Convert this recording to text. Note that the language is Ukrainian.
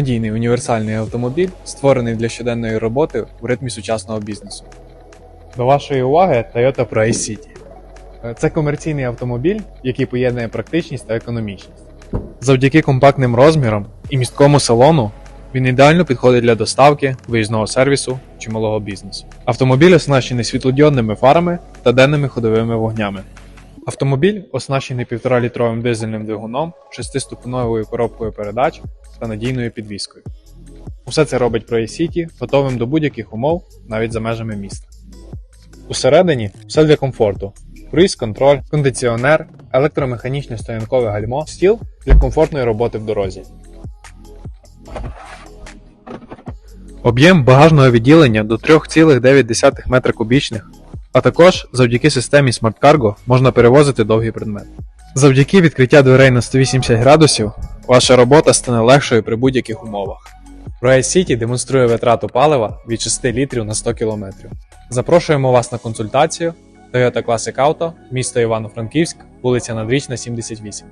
Надійний універсальний автомобіль, створений для щоденної роботи в ритмі сучасного бізнесу. До вашої уваги Toyota Price City. Е, Це комерційний автомобіль, який поєднує практичність та економічність. Завдяки компактним розмірам і місткому салону він ідеально підходить для доставки, виїзного сервісу чи малого бізнесу. Автомобіль оснащений світлодіодними фарами та денними ходовими вогнями. Автомобіль оснащений 1,5-літровим дизельним двигуном, 6-ступеневою коробкою передач та надійною підвіскою. Усе це робить Pro City готовим до будь-яких умов, навіть за межами міста. Усередині все для комфорту: круїз контроль, кондиціонер, електромеханічне стоянкове гальмо, стіл для комфортної роботи в дорозі. Об'єм багажного відділення до 3,9 метра кубічних, а також завдяки системі Smart Cargo можна перевозити довгі предмети. Завдяки відкриття дверей на 180 градусів ваша робота стане легшою при будь-яких умовах. Royal City демонструє витрату палива від 6 літрів на 100 км. Запрошуємо вас на консультацію Toyota Classic Auto, місто Івано-Франківськ, вулиця Надрічна, 78.